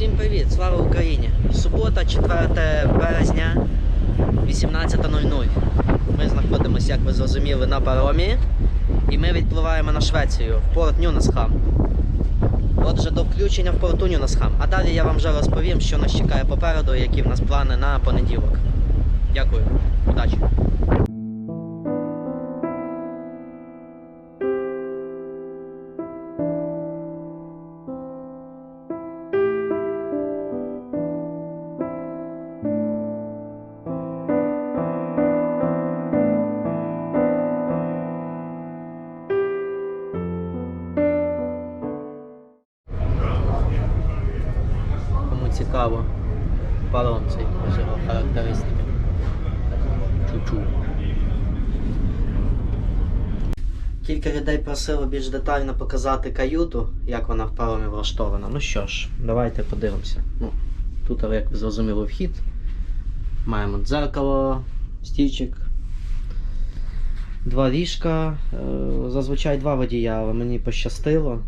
Всім привіт! Слава Україні! Субота, 4 березня, 18.00. Ми знаходимося, як ви зрозуміли, на паромі. І ми відпливаємо на Швецію в порт Нюнесхам. Отже, до включення в порту Нюнесхам. А далі я вам вже розповім, що нас чекає попереду і які в нас плани на понеділок. Дякую, удачі! Цікаво, паром цей, його характеристики. Чу-чу. Кілька людей просило більш детально показати каюту, як вона в паромі влаштована. Ну що ж, давайте подивимося. Ну, тут, як ви зрозуміли, вхід. Маємо дзеркало, стільчик, два ліжка. Е, Зазвичай два водія, але мені пощастило.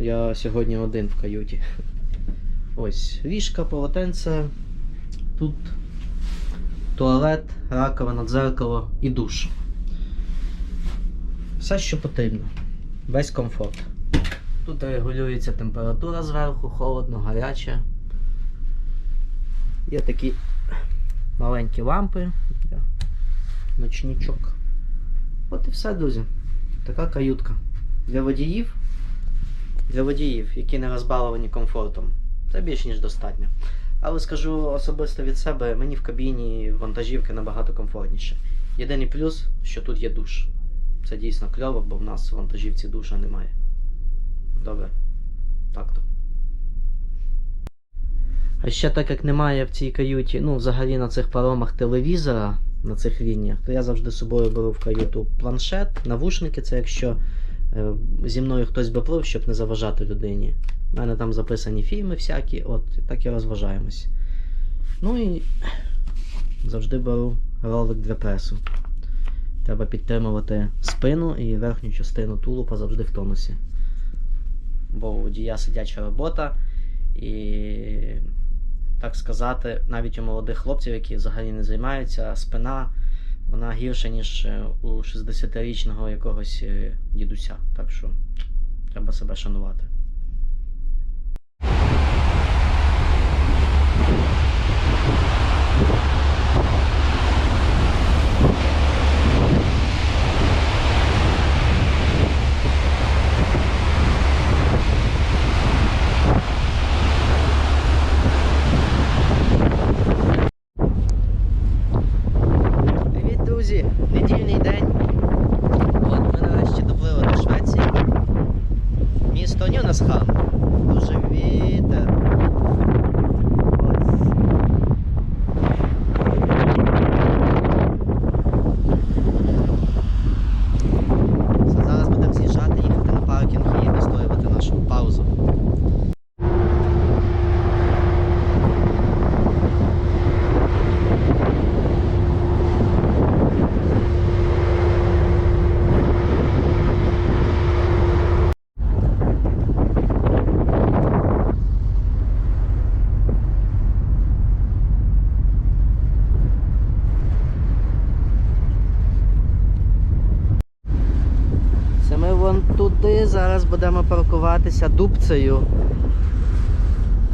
Я сьогодні один в каюті. Ось ліжка, полотенце. Тут туалет, раковина, дзеркало і душ. Все, що потрібно. Весь комфорт. Тут регулюється температура зверху, холодно, гаряче. Є такі маленькі лампи. для Ночничок. От і все, друзі. Така каютка. Для водіїв. Для водіїв, які не розбаловані комфортом. Це більш ніж достатньо. Але скажу особисто від себе, мені в кабіні вантажівки набагато комфортніше. Єдиний плюс, що тут є душ. Це дійсно кльово, бо в нас в вантажівці душа немає. Добре. Так то. А ще так як немає в цій каюті, ну взагалі на цих паромах телевізора, на цих лініях, то я завжди з собою беру в каюту планшет, навушники, це якщо е, зі мною хтось би плив, щоб не заважати людині. У мене там записані фільми всякі, от, так і розважаємось. Ну і завжди беру ролик для пресу. Треба підтримувати спину і верхню частину тулупа завжди в тонусі. Бо у водія сидяча робота, і, так сказати, навіть у молодих хлопців, які взагалі не займаються, спина вона гірша, ніж е, у 60-річного якогось е, дідуся. Так що треба себе шанувати. Привіт, друзі! Недільний день. От ми нарешті доплили до Швеції. Місто Нюнесхам. Дуже вітер. Ось. Все, Зараз будемо з'їжджати, їхати на паркінг і вистоювати нашу паузу. Це ми вон туди зараз будемо паркуватися дубцею.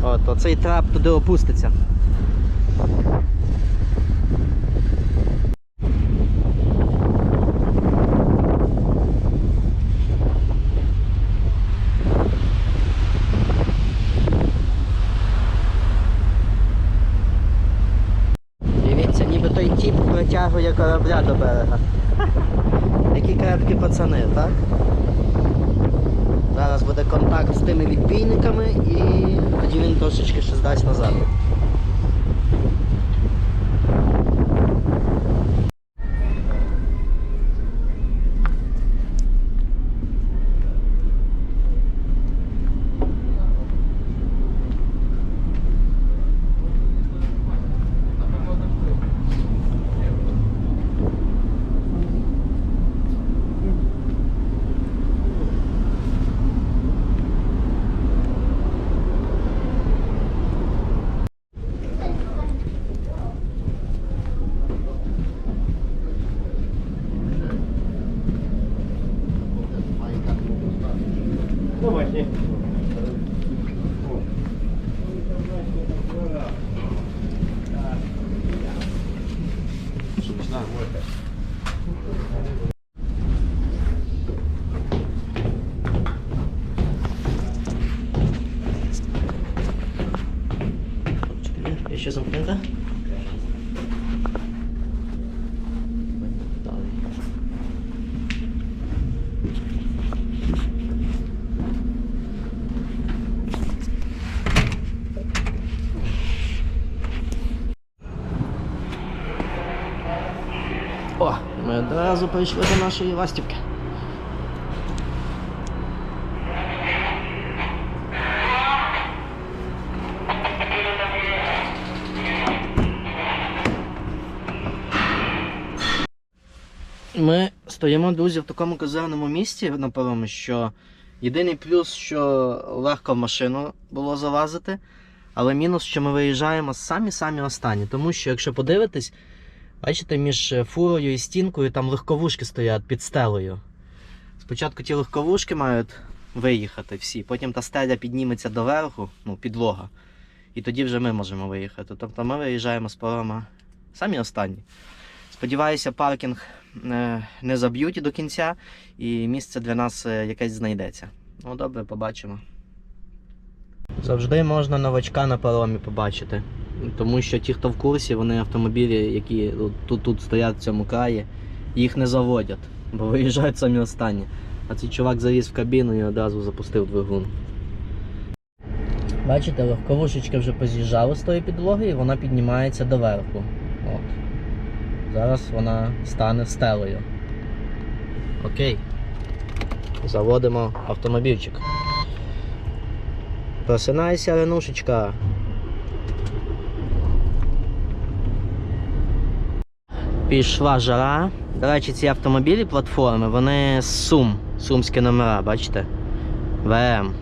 От, оцей трап туди опуститься. Дивіться, ніби той тіп притягує корабля до берега. Які крепкі пацани, так? Буде контакт з тими відбійниками і тоді він трошечки ще здасть назад. Одразу прийшли до нашої ластівки. Ми стоїмо, друзі, в такому козирному місці на паромі, що єдиний плюс, що легко в машину було залазити, але мінус, що ми виїжджаємо самі-самі останні. Тому що, якщо подивитись, бачите, між фурою і стінкою там легковушки стоять під стелею. Спочатку ті легковушки мають виїхати всі, потім та стеля підніметься доверху, ну, підлога. І тоді вже ми можемо виїхати. Тобто ми виїжджаємо з парома самі останні. Сподіваюся, паркінг е, не заб'ють до кінця, і місце для нас е, якесь знайдеться. Ну, добре, побачимо. Завжди можна новачка на паромі побачити. Тому що ті, хто в курсі, вони автомобілі, які тут, тут стоять в цьому краї, їх не заводять, бо виїжджають самі останні. А цей чувак заліз в кабіну і одразу запустив двигун. Бачите, легковушечка вже поз'їжджала з тої підлоги і вона піднімається доверху. От. Зараз вона стане стелею. Окей. Заводимо автомобільчик. Просинайся, Ренушечка. Пішла жара. До речі, ці автомобілі платформи, вони з Сум. Сумські номера, бачите? ВМ.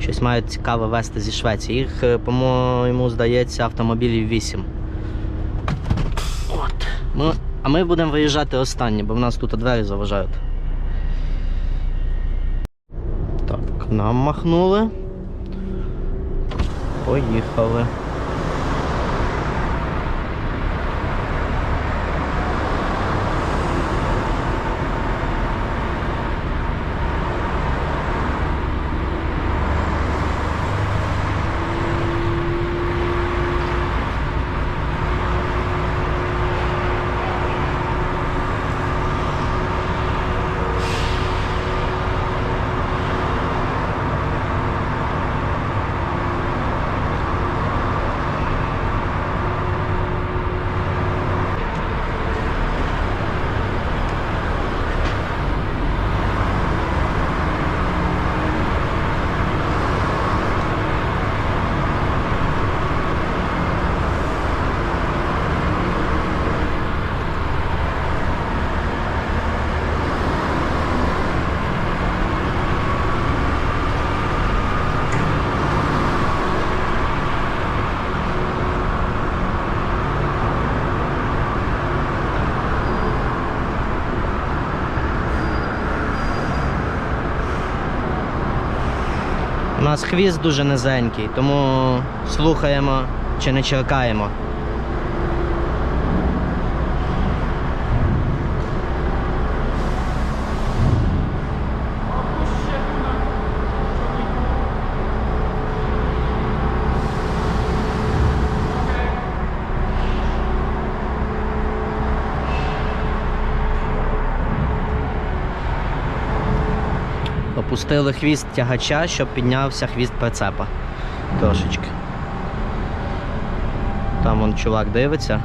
Щось мають цікаве вести зі Швеції. Їх, е, по-моєму, здається, автомобілів 8. От. Ми, а ми будемо виїжджати останні, бо в нас тут двері заважають. Так, нам махнули. Поїхали. Нас хвіст дуже низенький, тому слухаємо чи не черкаємо. Опустили хвіст тягача, щоб піднявся хвіст прицепа. Трошечки. Там вон чувак дивиться.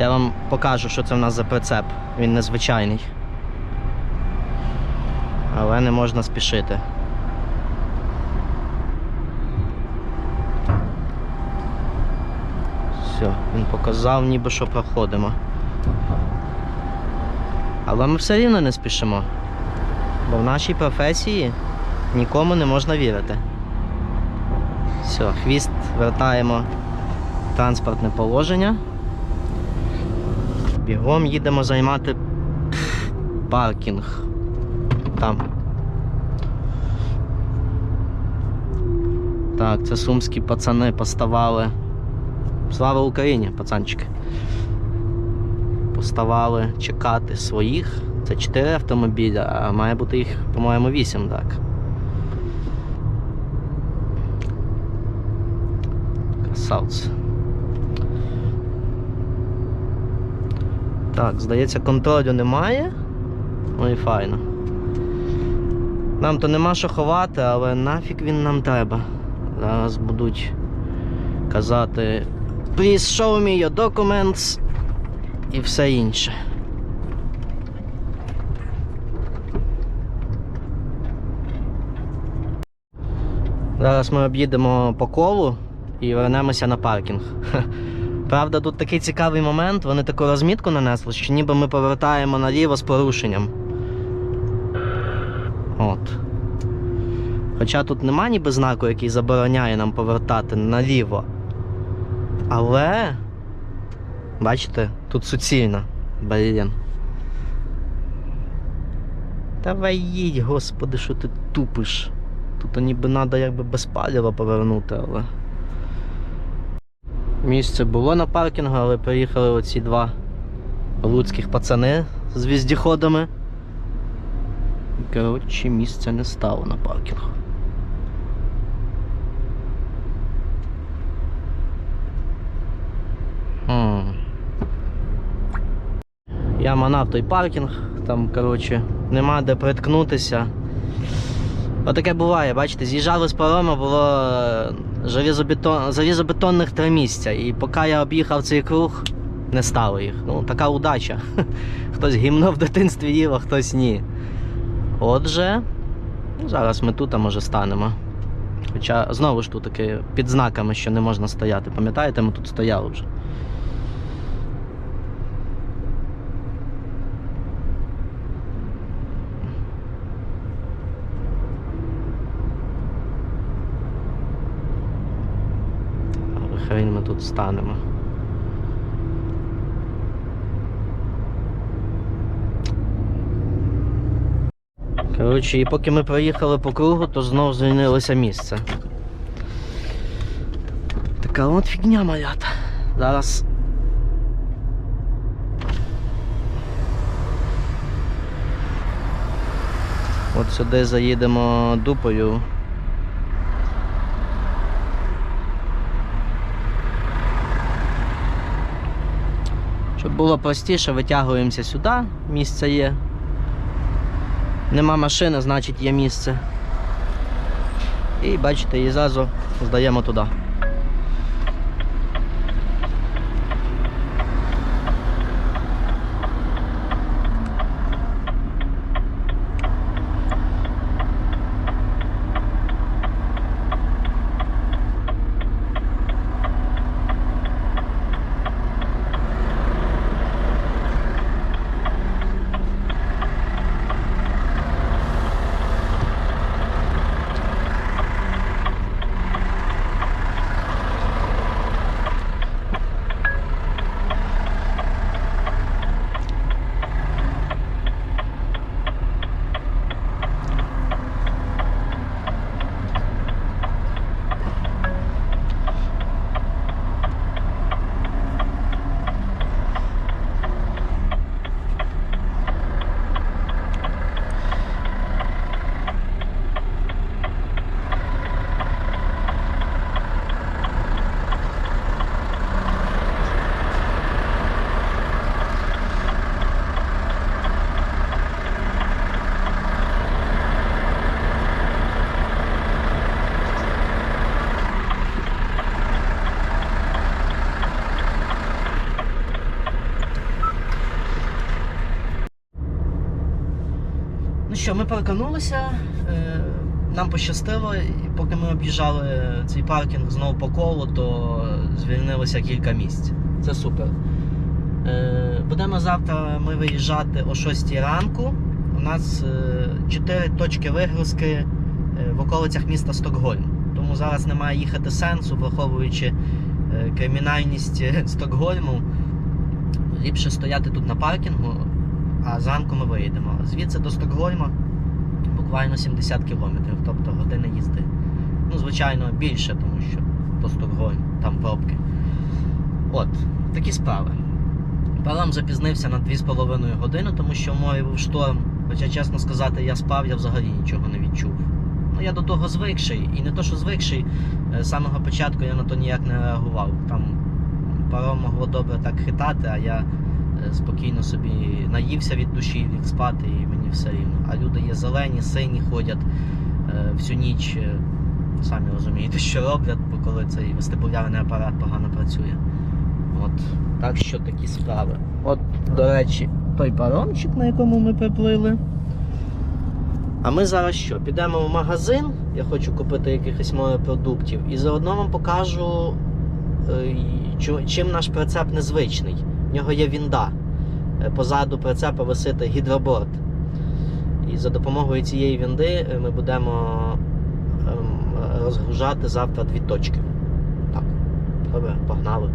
Я вам покажу, що це в нас за прицеп. Він незвичайний. Але не можна спішити. Все, він показав, ніби що проходимо. Але ми все рівно не спішимо. Бо в нашій професії нікому не можна вірити. Все, хвіст вертаємо в транспортне положення. Бігом їдемо займати паркінг. Там. Так, це сумські пацани поставали. Слава Україні, пацанчики. Поставали чекати своїх. Це 4 автомобіля, а має бути їх, по-моєму, 8, так. Красавці. Так, здається, контролю немає. Ну і файно. Нам то нема що ховати, але нафіг він нам треба. Зараз будуть казати Please show me your documents і все інше. Зараз ми об'їдемо по колу і вернемося на паркінг. Правда, тут такий цікавий момент, вони таку розмітку нанесли, що ніби ми повертаємо наліво з порушенням. От. Хоча тут нема ніби знаку, який забороняє нам повертати наліво. Але. Бачите, тут суцільно. Блін. Давай їдь, господи, що ти тупиш. Тут ніби треба якби без палива повернути, але. Місце було на паркінгу, але приїхали оці два луцьких пацани з віздіходами. Коротше, місця не стало на паркінгу. Я манав той паркінг, там, коротше, нема де приткнутися. Отаке буває, бачите, з'їжджали з парома, було е, железобетон... залізобетонних три місця. І поки я об'їхав цей круг, не стало їх. Ну, така удача. Хтось гімно в дитинстві їв, а хтось ні. Отже, ну, зараз ми тут, а може станемо. Хоча знову ж тут таки під знаками, що не можна стояти. Пам'ятаєте, ми тут стояли вже. Але хрень ми тут станемо. Коротше, і поки ми проїхали по кругу, то знов звільнилося місце. Така от фігня малята. Зараз. От сюди заїдемо дупою. Щоб було простіше, витягуємося сюди, місце є. Нема машини, значить є місце. І бачите, її зразу здаємо туди. Що, ми парканулися, е, нам пощастило, і поки ми об'їжджали цей паркінг знову по колу, то звільнилося кілька місць. Це супер. Е, Будемо завтра ми виїжджати о 6 ранку. У нас 4 точки вигрузки е, в околицях міста Стокгольм. Тому зараз немає їхати сенсу, враховуючи е, кримінальність е, Стокгольму. Ліпше стояти тут на паркінгу, а зранку ми виїдемо. Звідси до Стокгольма буквально 70 кілометрів, тобто години їзди. Ну, звичайно, більше, тому що до Стокгольм, там пробки. От, такі справи. Паром запізнився на 2,5 години, тому що в морі був шторм. Хоча, чесно сказати, я спав, я взагалі нічого не відчув. Ну, я до того звикший, і не то, що звикший, е, з самого початку я на то ніяк не реагував. Там паром могло добре так хитати, а я спокійно собі наївся від душі, ліг спати і мені все рівно. А люди є зелені, сині, ходять е, всю ніч. е, Самі розумієте, що роблять, бо коли цей вестибулярний апарат погано працює. От, так що такі справи. От, до речі, той паромчик, на якому ми приплили. А ми зараз що? Підемо в магазин. Я хочу купити якихось морепродуктів. І заодно вам покажу, е, чим наш прицеп незвичний. В нього є вінда. Е, Позаду прицепа висить гідроборд. І за допомогою цієї вінди е, ми будемо ем, розгружати завтра дві точки. Так, добре, погнали.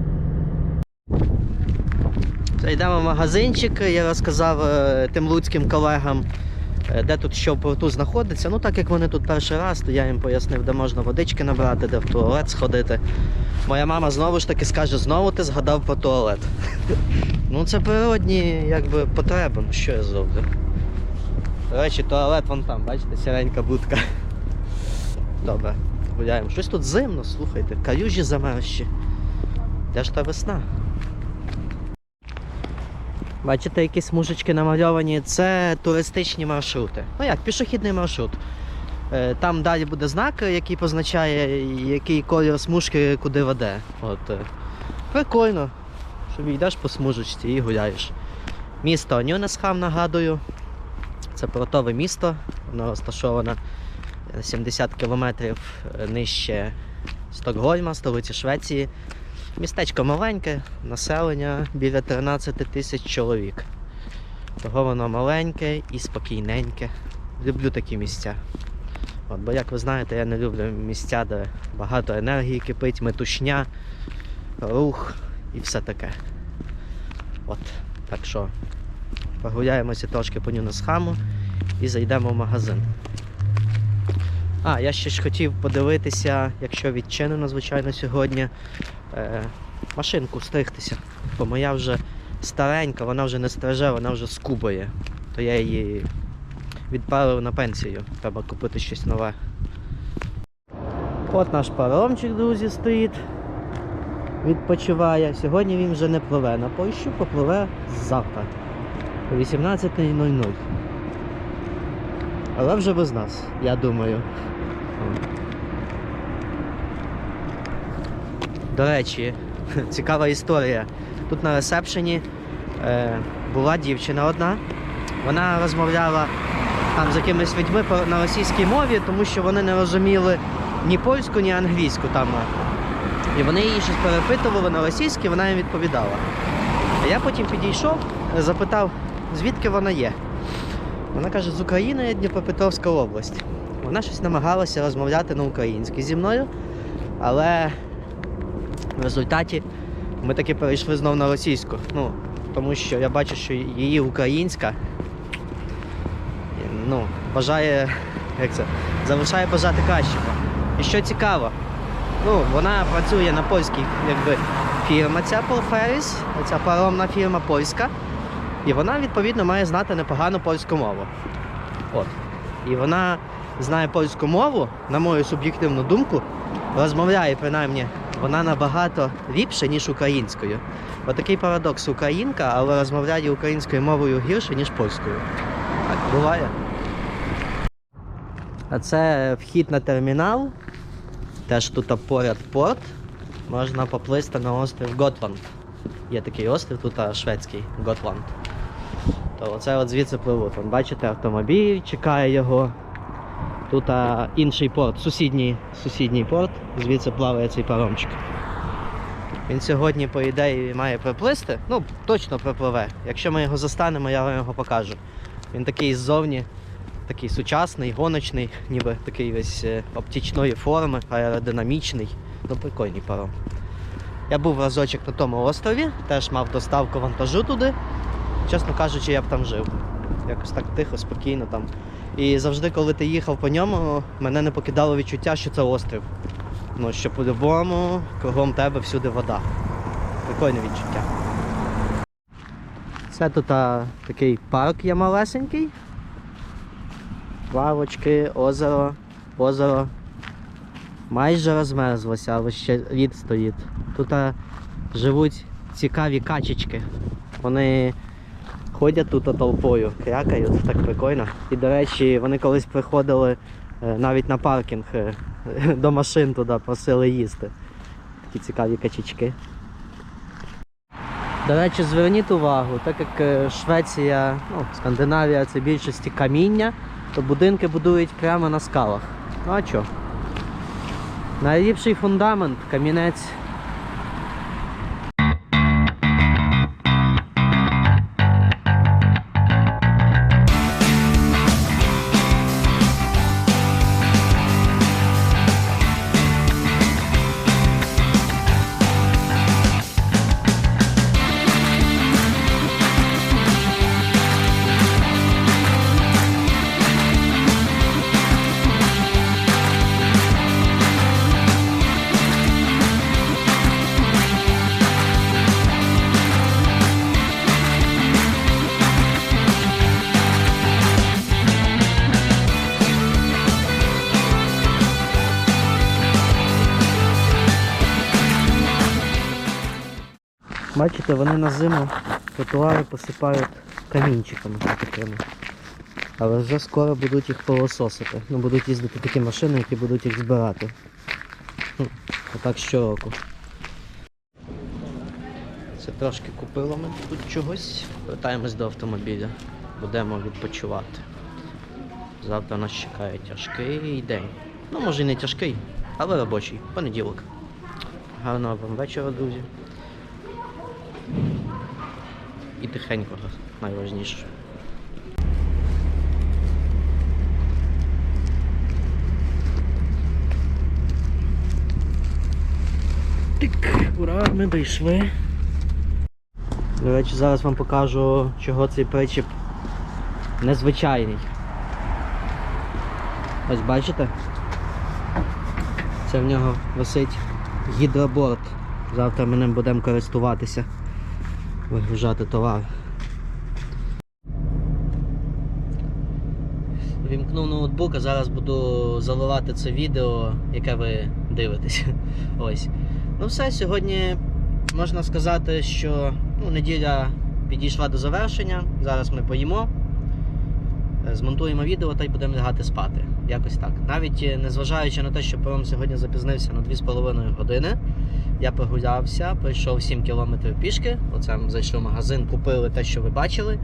Йдемо в магазинчик. Я розказав е, тим луцьким колегам, де тут що в порту знаходиться. Ну, так як вони тут перший раз, то я їм пояснив, де можна водички набрати, де в туалет сходити. Моя мама знову ж таки скаже, знову ти згадав про туалет. Ну це природні якби, потреби, ну що я зроблю. До речі, туалет вон там, бачите, сіренька будка. Добре, гуляємо. Щось тут зимно, слухайте, калюжі замерзші. Де ж та весна? Бачите, якісь смужечки намальовані. Це туристичні маршрути. Ну як, пішохідний маршрут. Е, Там далі буде знак, який позначає, який колір смужки куди веде. От. е. Прикольно. Що йдеш по смужечці і гуляєш. Місто Нюнесхам, нагадую. Це портове місто. Воно розташоване 70 кілометрів е, нижче Стокгольма, столиці Швеції. Містечко маленьке, населення біля 13 тисяч чоловік. Того воно маленьке і спокійненьке. Люблю такі місця. От, бо, як ви знаєте, я не люблю місця, де багато енергії кипить, метушня, рух і все таке. От, так що прогуляємося трошки по Нюнесхаму і зайдемо в магазин. А, я ще ж хотів подивитися, якщо відчинено, звичайно, сьогодні, е, машинку стригтися. Бо моя вже старенька, вона вже не стриже, вона вже скубає. То я її відправив на пенсію. Треба купити щось нове. От наш паромчик, друзі, стоїть. Відпочиває. Сьогодні він вже не пливе на Польщу, попливе завтра. О 18.00. Але вже без нас, я думаю. До речі, цікава історія. Тут на ресепшені е, була дівчина одна. Вона розмовляла там з якимись людьми на російській мові, тому що вони не розуміли ні польську, ні англійську там. І вони її щось перепитували на російській, вона їм відповідала. А я потім підійшов, запитав, звідки вона є. Вона каже, з України, Дніпропетровська область. Вона щось намагалася розмовляти на українській зі мною, але в результаті ми таки перейшли знову на російську. Ну, тому що я бачу, що її українська ну, бажає, як це, залишає бажати кращого. І що цікаво, ну, вона працює на польській якби, фірма ця Полферіс, ця паромна фірма польська. І вона, відповідно, має знати непогану польську мову. От. І вона знає польську мову, на мою суб'єктивну думку, розмовляє принаймні вона набагато ліпше, ніж українською. Отакий парадокс українка, але розмовляє українською мовою гірше, ніж польською. Так, буває. А це вхід на термінал. Теж тут поряд порт. Можна поплисти на острів Готланд. Є такий острів, тут шведський Готланд. То оце от звідси пливуть. Вон, бачите, автомобіль чекає його. Тут інший порт, сусідній, сусідній порт, звідси плаває цей паромчик. Він сьогодні, по ідеї, має приплисти. Ну, точно припливе. Якщо ми його застанемо, я вам його покажу. Він такий ззовні, такий сучасний, гоночний, ніби такий весь е, оптичної форми, аеродинамічний. Ну, прикольний паром. Я був разочок на тому острові, теж мав доставку вантажу туди. Чесно кажучи, я б там жив. Якось так тихо, спокійно там. І завжди, коли ти їхав по ньому, мене не покидало відчуття, що це острів. Ну, що по-любому кругом тебе всюди вода. Прикольне відчуття. Це тут а, такий парк є малесенький. Лавочки, озеро, озеро майже розмерзлося, але ще лід стоїть. Тут живуть цікаві качечки. Вони ходять тут толпою, крякають, так прикольно. І, до речі, вони колись приходили е, навіть на паркінг е, до машин туди, просили їсти. Такі цікаві качечки. До речі, зверніть увагу, так як е, Швеція, ну, Скандинавія це більшості каміння, то будинки будують прямо на скалах. Ну а що? Найліпший фундамент, камінець. Бачите, вони на зиму тротуари посипають камінчиками такими. Але вже скоро будуть їх пилососити. Ну, будуть їздити такі машини, які будуть їх збирати. Хм, Отак щороку. Це трошки купило ми тут чогось. Вертаємось до автомобіля. Будемо відпочивати. Завтра нас чекає тяжкий день. Ну, може і не тяжкий, але робочий. Понеділок. Гарного вам вечора, друзі. І тихенького, найважніше. Так, ура, ми дійшли. До речі, зараз вам покажу, чого цей причіп незвичайний. Ось бачите? Це в нього висить гідроборд. Завтра ми ним будемо користуватися вигружати товар. Вімкнув ноутбук, а зараз буду заливати це відео, яке ви дивитесь. Ось. Ну все, сьогодні можна сказати, що ну, неділя підійшла до завершення. Зараз ми поїмо, е, змонтуємо відео та й будемо лягати спати. Якось так. Навіть е, незважаючи на те, що Пером сьогодні запізнився на 2,5 години. Я прогулявся, пройшов 7 кілометрів пішки. Оце ми зайшли в магазин, купили те, що ви бачили.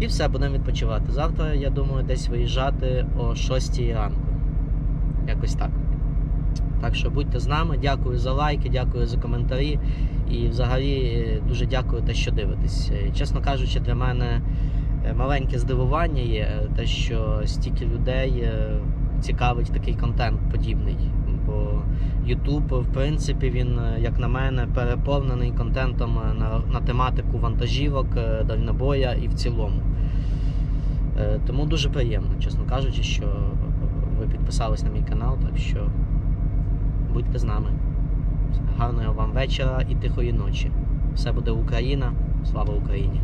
І все, будемо відпочивати. Завтра, я думаю, десь виїжджати о 6 ранку. Якось так. Так що будьте з нами. Дякую за лайки, дякую за коментарі. І взагалі е, дуже дякую те, що дивитесь. Е, Чесно кажучи, для мене е, маленьке здивування є те, що стільки людей цікавить такий контент подібний. YouTube, в принципі, він, е, як на мене, переповнений контентом е, на, на тематику вантажівок, е, дальнобоя і в цілому. Тому дуже приємно, чесно кажучи, що ви підписались на мій канал, так що будьте з нами. Гарного вам вечора і тихої ночі. Все буде Україна. Слава Україні!